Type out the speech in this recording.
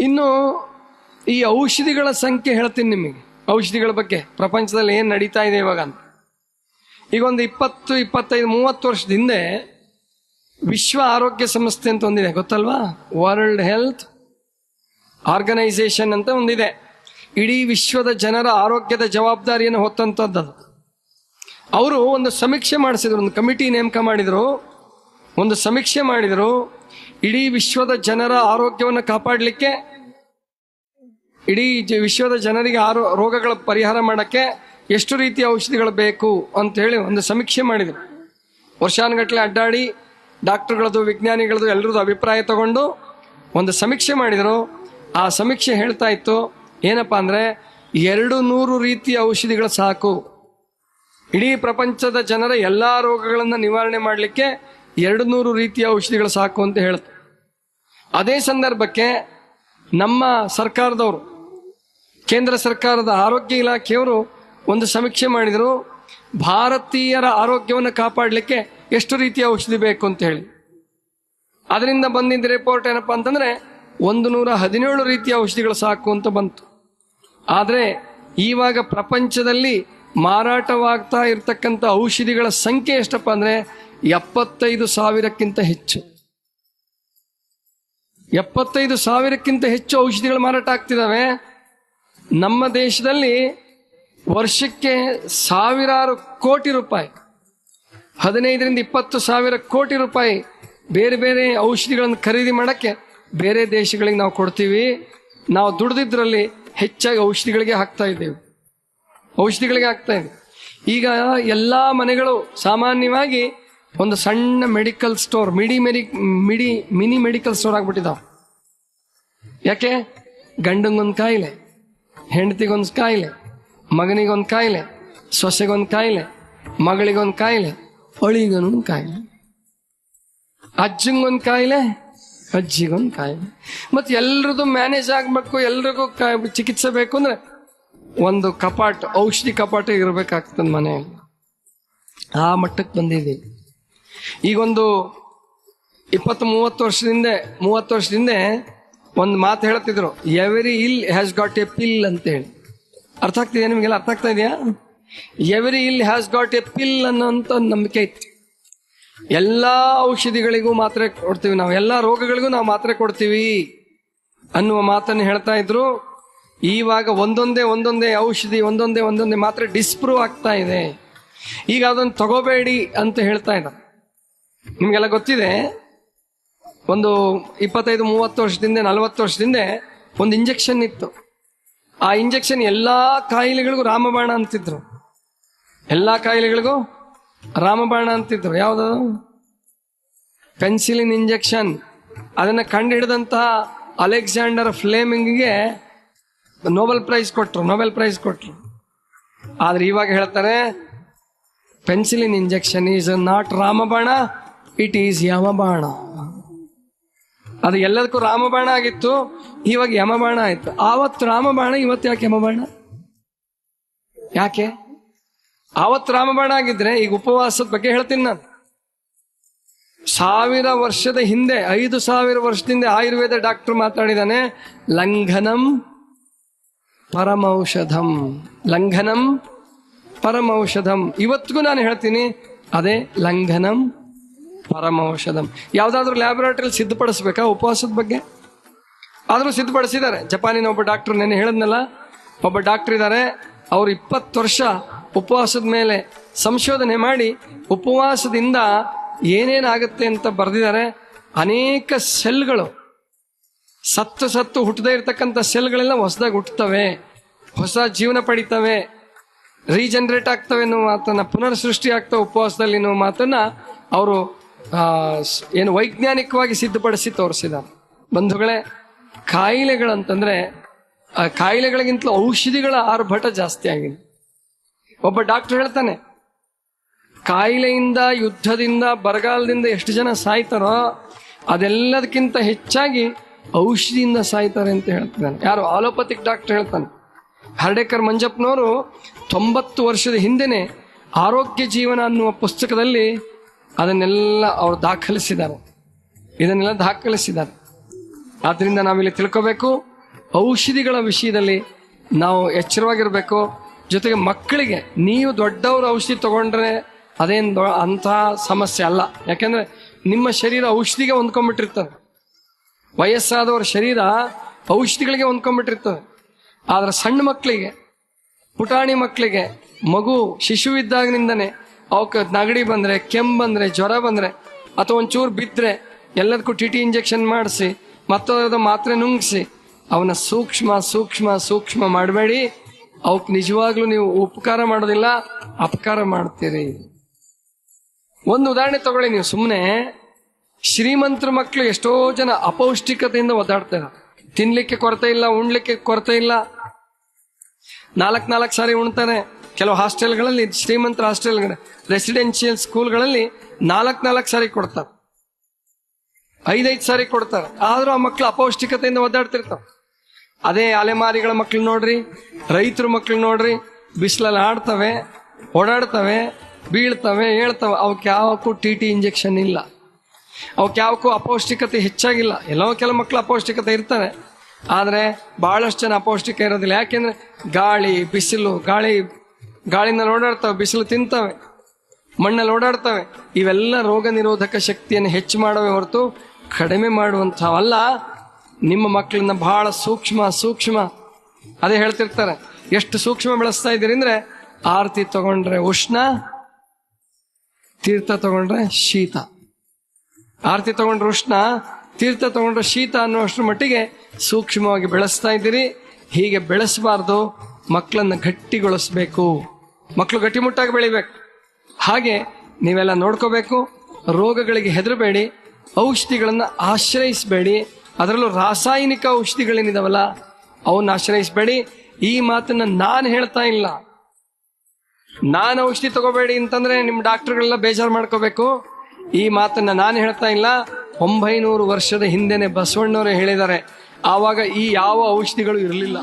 ಇನ್ನು ಈ ಔಷಧಿಗಳ ಸಂಖ್ಯೆ ಹೇಳ್ತೀನಿ ನಿಮಗೆ. ಔಷಧಿಗಳ ಬಗ್ಗೆ ಪ್ರಪಂಚದಲ್ಲಿ ಏನು ನಡೀತಾ ಇದೆ ಇವಾಗ ಅಂತ. ಈಗ ಒಂದು ಇಪ್ಪತ್ತು, ಇಪ್ಪತ್ತೈದು, ಮೂವತ್ತು ವರ್ಷದ ಹಿಂದೆ ವಿಶ್ವ ಆರೋಗ್ಯ ಸಂಸ್ಥೆ ಅಂತ ಒಂದಿದೆ, ಗೊತ್ತಲ್ವಾ? ವರ್ಲ್ಡ್ ಹೆಲ್ತ್ ಆರ್ಗನೈಸೇಷನ್ ಅಂತ ಒಂದಿದೆ. ಇಡೀ ವಿಶ್ವದ ಜನರ ಆರೋಗ್ಯದ ಜವಾಬ್ದಾರಿಯನ್ನು ಹೊತ್ತಂಥದ್ದು. ಅವರು ಒಂದು ಸಮೀಕ್ಷೆ ಮಾಡಿಸಿದ್ರು, ಒಂದು ಕಮಿಟಿ ನೇಮಕ ಮಾಡಿದರು. ಒಂದು ಸಮೀಕ್ಷೆ ಮಾಡಿದರು ಇಡೀ ವಿಶ್ವದ ಜನರ ಆರೋಗ್ಯವನ್ನು ಕಾಪಾಡಲಿಕ್ಕೆ, ಇಡೀ ವಿಶ್ವದ ಜನರಿಗೆ ಆರೋ ರೋಗಗಳ ಪರಿಹಾರ ಮಾಡೋಕ್ಕೆ ಎಷ್ಟು ರೀತಿಯ ಔಷಧಿಗಳು ಬೇಕು ಅಂತ ಹೇಳಿ ಒಂದು ಸಮೀಕ್ಷೆ ಮಾಡಿದರು. ವರ್ಷಾನುಗಟ್ಟಲೆ ಅಡ್ಡಾಡಿ ಡಾಕ್ಟರ್ಗಳದು ವಿಜ್ಞಾನಿಗಳದ್ದು ಎಲ್ಲರದ್ದು ಅಭಿಪ್ರಾಯ ತಗೊಂಡು ಒಂದು ಸಮೀಕ್ಷೆ ಮಾಡಿದರು. ಆ ಸಮೀಕ್ಷೆ ಹೇಳ್ತಾ ಇತ್ತು, ಏನಪ್ಪ ಅಂದರೆ ಎರಡು ನೂರು ರೀತಿಯ ಔಷಧಿಗಳು ಸಾಕು. ಇಡೀ ಪ್ರಪಂಚದ ಜನರ ಎಲ್ಲ ರೋಗಗಳನ್ನು ನಿವಾರಣೆ ಮಾಡಲಿಕ್ಕೆ ಎರಡು ನೂರು ರೀತಿಯ ಔಷಧಿಗಳು ಸಾಕು ಅಂತ ಹೇಳುತ್ತೆ ಅದೇ ಸಂದರ್ಭಕ್ಕೆ ನಮ್ಮ ಸರ್ಕಾರದವರು, ಕೇಂದ್ರ ಸರ್ಕಾರದ ಆರೋಗ್ಯ ಇಲಾಖೆಯವರು ಒಂದು ಸಮೀಕ್ಷೆ ಮಾಡಿದರು, ಭಾರತೀಯರ ಆರೋಗ್ಯವನ್ನು ಕಾಪಾಡಲಿಕ್ಕೆ ಎಷ್ಟು ರೀತಿಯ ಔಷಧಿ ಬೇಕು ಅಂತ ಹೇಳಿ. ಅದರಿಂದ ಬಂದಿದ್ದ ರಿಪೋರ್ಟ್ ಏನಪ್ಪಾ ಅಂತಂದ್ರೆ ಒಂದು ನೂರ ಹದಿನೇಳು ರೀತಿಯ ಔಷಧಿಗಳು ಸಾಕು ಅಂತ ಬಂತು. ಆದರೆ ಈವಾಗ ಪ್ರಪಂಚದಲ್ಲಿ ಮಾರಾಟವಾಗ್ತಾ ಇರತಕ್ಕಂಥ ಔಷಧಿಗಳ ಸಂಖ್ಯೆ ಎಷ್ಟಪ್ಪ ಅಂದ್ರೆ ಎಪ್ಪತ್ತೈದು ಸಾವಿರಕ್ಕಿಂತ ಹೆಚ್ಚು. ಎಪ್ಪತ್ತೈದು ಸಾವಿರಕ್ಕಿಂತ ಹೆಚ್ಚು ಔಷಧಿಗಳು ಮಾರಾಟ ಆಗ್ತಿದ್ದಾವೆ ನಮ್ಮ ದೇಶದಲ್ಲಿ ವರ್ಷಕ್ಕೆ ಸಾವಿರಾರು ಕೋಟಿ ರೂಪಾಯಿ, ಹದಿನೈದರಿಂದ ಇಪ್ಪತ್ತು ಸಾವಿರ ಕೋಟಿ ರೂಪಾಯಿ ಬೇರೆ ಬೇರೆ ಔಷಧಿಗಳನ್ನು ಖರೀದಿ ಮಾಡೋಕ್ಕೆ ಬೇರೆ ದೇಶಗಳಿಗೆ ನಾವು ಕೊಡ್ತೀವಿ. ನಾವು ದುಡ್ದಿದ್ರಲ್ಲಿ ಹೆಚ್ಚಾಗಿ ಔಷಧಿಗಳಿಗೆ ಹಾಕ್ತಾ ಇದ್ದೇವೆ. ಔಷಧಿಗಳಿಗೆ ಹಾಕ್ತಾ ಇದ್ದೀವಿ. ಈಗ ಎಲ್ಲ ಮನೆಗಳು ಸಾಮಾನ್ಯವಾಗಿ ಒಂದು ಸಣ್ಣ ಮೆಡಿಕಲ್ ಸ್ಟೋರ್ ಮಿಡಿ ಮೆರಿ ಮಿಡಿ ಮಿನಿ ಮೆಡಿಕಲ್ ಸ್ಟೋರ್ ಆಗ್ಬಿಟ್ಟಿದಾವ. ಯಾಕೆ? ಗಂಡಂಗೊಂದು ಕಾಯಿಲೆ, ಹೆಂಡತಿಗೊಂದು ಕಾಯಿಲೆ, ಮಗನಿಗೊಂದು ಕಾಯಿಲೆ, ಸೊಸೆಗೊಂದು ಕಾಯಿಲೆ, ಮಗಳಿಗೊಂದು ಕಾಯಿಲೆ ಅಳಿಗೊಂದು ಕಾಯಿಲೆ. ಅಜ್ಜಂಗೊಂದು ಕಾಯಿಲೆ, ಅಜ್ಜಿಗೊಂದು ಕಾಯಿಲೆ. ಮತ್ತೆ ಎಲ್ರದ್ದು ಮ್ಯಾನೇಜ್ ಆಗಬೇಕು, ಎಲ್ರಿಗೂ ಚಿಕಿತ್ಸೆ ಬೇಕು ಅಂದ್ರೆ ಒಂದು ಕಪಾಟ್, ಔಷಧಿ ಕಪಾಟ ಇರಬೇಕಾಗ್ತದೆ ಮನೆಯಲ್ಲಿ. ಆ ಮಟ್ಟಕ್ಕೆ ಬಂದಿದ್ದೀವಿ. ಈಗೊಂದು ಇಪ್ಪತ್ತು ಮೂವತ್ತು ವರ್ಷದಿಂದ ಮೂವತ್ತು ವರ್ಷದಿಂದ ಒಂದು ಮಾತು ಹೇಳ್ತಿದ್ರು ಎವರಿ ಇಲ್ ಹ್ಯಾಸ್ ಗಾಟ್ ಎ ಪಿಲ್ ಅಂತ ಹೇಳಿ ಅರ್ಥ ಆಗ್ತಿದೆಯಾ ನಿಮಗೆಲ್ಲ? ಅರ್ಥ ಆಗ್ತಾ ಇದೆಯಾ? ಎವರಿ ಇಲ್ ಹ್ಯಾಸ್ ಗಾಟ್ ಎ ಪಿಲ್ ಅನ್ನೋಂಥ ಒಂದು ನಂಬಿಕೆ ಇತ್ತು ಎಲ್ಲ ಔಷಧಿಗಳಿಗೂ ಮಾತ್ರೆ ಕೊಡ್ತೀವಿ ನಾವು, ಎಲ್ಲ ರೋಗಗಳಿಗೂ ನಾವು ಮಾತ್ರೆ ಕೊಡ್ತೀವಿ ಅನ್ನುವ ಮಾತನ್ನು ಹೇಳ್ತಾ ಇದ್ರು. ಈವಾಗ ಒಂದೊಂದೇ ಒಂದೊಂದೇ ಔಷಧಿ, ಒಂದೊಂದೇ ಒಂದೊಂದೇ ಮಾತ್ರೆ ಡಿಸ್ಪ್ರೂವ್ ಆಗ್ತಾ ಇದೆ. ಈಗ ಅದನ್ನು ತಗೋಬೇಡಿ ಅಂತ ಹೇಳ್ತಾ ಇದ್ದಾರೆ. ನಿಮಗೆಲ್ಲ ಗೊತ್ತಿದೆ? ಒಂದು ಇಪ್ಪತ್ತೈದು, ಮೂವತ್ತು ವರ್ಷದಿಂದ, ನಲವತ್ತು ವರ್ಷದಿಂದ ಒಂದು ಇಂಜೆಕ್ಷನ್ ಇತ್ತು. ಆ ಇಂಜೆಕ್ಷನ್ ಎಲ್ಲಾ ಕಾಯಿಲೆಗಳಿಗೂ ರಾಮಬಾಣ ಅಂತಿದ್ರು. ಎಲ್ಲಾ ಕಾಯಿಲೆಗಳಿಗೂ ರಾಮಬಾಣ ಅಂತಿದ್ರು. ಯಾವುದು? ಪೆನ್ಸಿಲಿನ್ ಇಂಜೆಕ್ಷನ್ ಅದನ್ನ ಕಂಡುಹಿಡಿದಂತಹ ಅಲೆಕ್ಸಾಂಡರ್ ಫ್ಲೇಮಿಂಗ್ಗೆ ನೋಬೆಲ್ ಪ್ರೈಸ್ ಕೊಟ್ಟರು ನೋಬೆಲ್ ಪ್ರೈಸ್ ಕೊಟ್ಟರು ಆದ್ರೆ ಇವಾಗ ಹೇಳ್ತಾರೆ ಪೆನ್ಸಿಲಿನ್ ಇಂಜೆಕ್ಷನ್ ಈಸ್ ನಾಟ್ ರಾಮಬಾಣ. ಇಟ್ ಈಸ್ ಯಮಬಾಣ ಅದು ಎಲ್ಲದಕ್ಕೂ ರಾಮಬಾಣ ಆಗಿತ್ತು, ಇವಾಗ ಯಮಬಾಣ ಆಯ್ತು. ಆವತ್ತು ರಾಮಬಾಣ, ಇವತ್ತು ಯಾಕೆ ಯಮಬಾಣ? ಯಾಕೆ? ಆವತ್ತು ರಾಮಬಾಣ ಆಗಿದ್ರೆ ಈಗ ಉಪವಾಸದ ಬಗ್ಗೆ ಹೇಳ್ತೀನಿ ನಾನು. ಸಾವಿರ ವರ್ಷದ ಹಿಂದೆ, ಐದು ಸಾವಿರ ವರ್ಷದಿಂದ ಆಯುರ್ವೇದ ಡಾಕ್ಟರ್ ಮಾತಾಡಿದಾನೆ, ಲಂಘನಂ ಪರಮೌಷಧಂ. ಲಂಘನಂ ಪರಮೌಷಧಂ. ಇವತ್ತಿಗೂ ನಾನು ಹೇಳ್ತೀನಿ, ಅದೇ ಲಂಘನಂ ಪರಮೌಷಧಂ. ಯಾವುದಾದ್ರೂ ಲ್ಯಾಬೊರೇಟರಿ ಸಿದ್ಧಪಡಿಸ್ಬೇಕಾ ಉಪವಾಸದ ಬಗ್ಗೆ? ಆದರೂ ಸಿದ್ಧಪಡಿಸಿದ್ದಾರೆ. ಜಪಾನಿನ ಒಬ್ಬ ಡಾಕ್ಟರ್ ನೆನೆ ಹೇಳಿದ್ನಲ್ಲ, ಒಬ್ಬ ಡಾಕ್ಟರ್ ಇದ್ದಾರೆ. ಅವ್ರು ಇಪ್ಪತ್ತು ವರ್ಷ ಉಪವಾಸದ ಮೇಲೆ ಸಂಶೋಧನೆ ಮಾಡಿ ಉಪವಾಸದಿಂದ ಏನೇನಾಗುತ್ತೆ ಅಂತ ಬರೆದಿದ್ದಾರೆ. ಅನೇಕ ಸೆಲ್ಗಳು, ಸತ್ತು ಸತ್ತು ಹುಟ್ಟದೇ ಇರತಕ್ಕಂಥ ಸೆಲ್ಗಳೆಲ್ಲ ಹೊಸದಾಗಿ ಹುಟ್ಟುತ್ತವೆ ಹೊಸ ಜೀವನ ಪಡಿತವೆ, ರೀಜನರೇಟ್ ಆಗ್ತವೆ ಅನ್ನೋ ಮಾತನ್ನ ಪುನರ್ ಸೃಷ್ಟಿ ಆಗ್ತವೆ ಉಪವಾಸದಲ್ಲಿ ಅನ್ನೋ ಮಾತನ್ನ ಅವರು ಏನು ವೈಜ್ಞಾನಿಕವಾಗಿ ಸಿದ್ಧಪಡಿಸಿ ತೋರಿಸಿದ ಬಂಧುಗಳೇ, ಕಾಯಿಲೆಗಳಂತಂದ್ರೆ, ಆ, ಕಾಯಿಲೆಗಳಿಗಿಂತಲೂ ಔಷಧಿಗಳ ಆರ್ಭಟ ಜಾಸ್ತಿ ಆಗಿದೆ. ಒಬ್ಬ ಡಾಕ್ಟರ್ ಹೇಳ್ತಾನೆ, ಕಾಯಿಲೆಯಿಂದ, ಯುದ್ಧದಿಂದ, ಬರಗಾಲದಿಂದ ಎಷ್ಟು ಜನ ಸಾಯ್ತಾರೋ, ಅದೆಲ್ಲದಕ್ಕಿಂತ ಹೆಚ್ಚಾಗಿ ಔಷಧಿಯಿಂದ ಸಾಯ್ತಾರೆ ಅಂತ ಹೇಳ್ತಿದ್ದಾನೆ. ಯಾರು? ಆಲೋಪತಿಕ್ ಡಾಕ್ಟರ್ ಹೇಳ್ತಾನೆ. ಹರ್ಡೇಕರ್ ಮಂಜಪ್ಪನವರು ತೊಂಬತ್ತು ವರ್ಷದ ಹಿಂದೆನೆ ಆರೋಗ್ಯ ಜೀವನ ಅನ್ನುವ ಪುಸ್ತಕದಲ್ಲಿ ಅದನ್ನೆಲ್ಲ ಅವರು ದಾಖಲಿಸಿದ್ದಾರೆ. ಇದನ್ನೆಲ್ಲ ದಾಖಲಿಸಿದ್ದಾರೆ. ಆದ್ರಿಂದ ನಾವಿಲ್ಲಿ ತಿಳ್ಕೋಬೇಕು, ಔಷಧಿಗಳ ವಿಷಯದಲ್ಲಿ ನಾವು ಎಚ್ಚರವಾಗಿರ್ಬೇಕು. ಜೊತೆಗೆ ಮಕ್ಕಳಿಗೆ, ನೀವು ದೊಡ್ಡವ್ರ ಔಷಧಿ ತಗೊಂಡ್ರೆ ಅದೇನು ಅಂಥ ಸಮಸ್ಯೆ ಅಲ್ಲ. ಯಾಕೆಂದ್ರೆ ನಿಮ್ಮ ಶರೀರ ಔಷಧಿಗೆ ಹೊಂದ್ಕೊಂಡ್ಬಿಟ್ಟಿರ್ತದೆ. ವಯಸ್ಸಾದವರ ಶರೀರ ಔಷಧಿಗಳಿಗೆ ಹೊಂದ್ಕೊಂಡ್ಬಿಟ್ಟಿರ್ತದೆ. ಆದ್ರೆ ಸಣ್ಣ ಮಕ್ಕಳಿಗೆ, ಪುಟಾಣಿ ಮಕ್ಕಳಿಗೆ, ಮಗು, ಶಿಶುವಿದ್ದಾಗಿನಿಂದನೇ ಅವಕ್ಕೆ ನಗಡಿ ಬಂದರೆ, ಕೆಮ್ಮು ಬಂದರೆ, ಜ್ವರ ಬಂದರೆ, ಅಥವಾ ಒಂಚೂರು ಬಿದ್ದರೆ ಎಲ್ಲದಕ್ಕೂ ಟಿ ಟಿ ಇಂಜೆಕ್ಷನ್ ಮಾಡಿಸಿ, ಮತ್ತೊಂದು ಮಾತ್ರೆ ನುಂಗಿಸಿ ಅವನ ಸೂಕ್ಷ್ಮ ಸೂಕ್ಷ್ಮ ಸೂಕ್ಷ್ಮ ಮಾಡಬೇಡಿ. ಅವಕ್ಕೆ ನಿಜವಾಗ್ಲೂ ನೀವು ಉಪಕಾರ ಮಾಡೋದಿಲ್ಲ, ಅಪಕಾರ ಮಾಡ್ತೀರಿ. ಒಂದು ಉದಾಹರಣೆ ತಗೊಳ್ಳಿ ನೀವು ಸುಮ್ಮನೆ ಶ್ರೀಮಂತರ ಮಕ್ಕಳು ಎಷ್ಟೋ ಜನ ಅಪೌಷ್ಟಿಕತೆಯಿಂದ ಒದ್ದಾಡ್ತಾರೆ ತಿನ್ಲಿಕ್ಕೆ ಕೊರತೆ ಇಲ್ಲ, ಉಣ್ಲಿಕ್ಕೆ ಕೊರತೆ ಇಲ್ಲ. ನಾಲ್ಕು ನಾಲ್ಕು ಸಾರಿ ಉಣ್ತಾರೆ ಕೆಲವು ಹಾಸ್ಟೆಲ್ಗಳಲ್ಲಿ, ಶ್ರೀಮಂತ ಹಾಸ್ಟೆಲ್ ರೆಸಿಡೆನ್ಷಿಯಲ್ ಸ್ಕೂಲ್ಗಳಲ್ಲಿ ನಾಲ್ಕು ನಾಲ್ಕು ಸಾರಿ ಕೊಡ್ತಾರೆ. ಐದೈದು ಸಾರಿ ಕೊಡ್ತಾರೆ. ಆದ್ರೂ ಆ ಮಕ್ಕಳು ಅಪೌಷ್ಟಿಕತೆಯಿಂದ ಒದ್ದಾಡ್ತಿರ್ತಾವೆ. ಅದೇ ಅಲೆಮಾರಿಗಳ ಮಕ್ಳು ನೋಡ್ರಿ, ರೈತರು ಮಕ್ಳು ನೋಡ್ರಿ ಬಿಸಿಲಲ್ಲಿ ಆಡ್ತವೆ ಓಡಾಡ್ತವೆ, ಬೀಳ್ತವೆ, ಹೇಳ್ತವೆ, ಅವಕ್ಕೆ ಯಾವಕ್ಕೂ ಟಿ ಟಿ ಇಂಜೆಕ್ಷನ್ ಇಲ್ಲ. ಅವಕ್ಕೆ ಯಾವಕ್ಕೂ ಅಪೌಷ್ಟಿಕತೆ ಹೆಚ್ಚಾಗಿಲ್ಲ. ಎಲ್ಲೋ ಕೆಲವು ಮಕ್ಕಳು ಅಪೌಷ್ಟಿಕತೆ ಇರ್ತಾರೆ. ಆದರೆ ಬಹಳಷ್ಟು ಜನ ಅಪೌಷ್ಟಿಕ ಇರೋದಿಲ್ಲ. ಯಾಕೆಂದ್ರೆ ಗಾಳಿ, ಬಿಸಿಲು, ಗಾಳಿ ಗಾಳಿನಲ್ಲಿ ಓಡಾಡ್ತವೆ ಬಿಸಿಲು ತಿಂತವೆ, ಮಣ್ಣಲ್ಲಿ ಓಡಾಡ್ತವೆ. ಇವೆಲ್ಲ ರೋಗ ನಿರೋಧಕ ಶಕ್ತಿಯನ್ನು ಹೆಚ್ಚು ಮಾಡವೆ ಹೊರತು ಕಡಿಮೆ ಮಾಡುವಂಥವಲ್ಲ ನಿಮ್ಮ ಮಕ್ಕಳನ್ನ ಬಹಳ ಸೂಕ್ಷ್ಮ ಸೂಕ್ಷ್ಮ. ಅದೇ ಹೇಳ್ತಿರ್ತಾರೆ, ಎಷ್ಟು ಸೂಕ್ಷ್ಮ ಬೆಳೆಸ್ತಾ ಇದ್ದೀರಿ ಅಂದ್ರೆ ಆರತಿ ತಗೊಂಡ್ರೆ ಉಷ್ಣ, ತೀರ್ಥ ತಗೊಂಡ್ರೆ ಶೀತ. ಆರತಿ ತಗೊಂಡ್ರೆ ಉಷ್ಣ, ತೀರ್ಥ ತಗೊಂಡ್ರೆ ಶೀತ ಅನ್ನುವಷ್ಟರ ಮಟ್ಟಿಗೆ ಸೂಕ್ಷ್ಮವಾಗಿ ಬೆಳೆಸ್ತಾ ಇದ್ದೀರಿ. ಹೀಗೆ ಬೆಳೆಸಬಾರ್ದು, ಮಕ್ಕಳನ್ನ ಗಟ್ಟಿಗೊಳಿಸ್ಬೇಕು. ಮಕ್ಕಳು ಗಟ್ಟಿಮುಟ್ಟಾಗಿ ಬೆಳಿಬೇಕು. ಹಾಗೆ ನೀವೆಲ್ಲ ನೋಡ್ಕೋಬೇಕು, ರೋಗಗಳಿಗೆ ಹೆದರಬೇಡಿ, ಔಷಧಿಗಳನ್ನ ಆಶ್ರಯಿಸಬೇಡಿ. ಅದರಲ್ಲೂ ರಾಸಾಯನಿಕ ಔಷಧಿಗಳೇನಿದಾವಲ್ಲ, ಅವನ್ನ ಆಶ್ರಯಿಸಬೇಡಿ. ಈ ಮಾತನ್ನ ನಾನು ಹೇಳ್ತಾ ಇಲ್ಲ. ನಾನು ಔಷಧಿ ತಗೋಬೇಡಿ ಅಂತಂದ್ರೆ ನಿಮ್ಮ ಡಾಕ್ಟರ್ಗಳೆಲ್ಲ ಬೇಜಾರು ಮಾಡ್ಕೋಬೇಕು. ಈ ಮಾತನ್ನ ನಾನು ಹೇಳ್ತಾ ಇಲ್ಲ. ಒಂಬೈನೂರು ವರ್ಷದ ಹಿಂದೆನೆ ಬಸವಣ್ಣವರೇ ಹೇಳಿದ್ದಾರೆ. ಆವಾಗ ಈ ಯಾವ ಔಷಧಿಗಳು ಇರಲಿಲ್ಲ.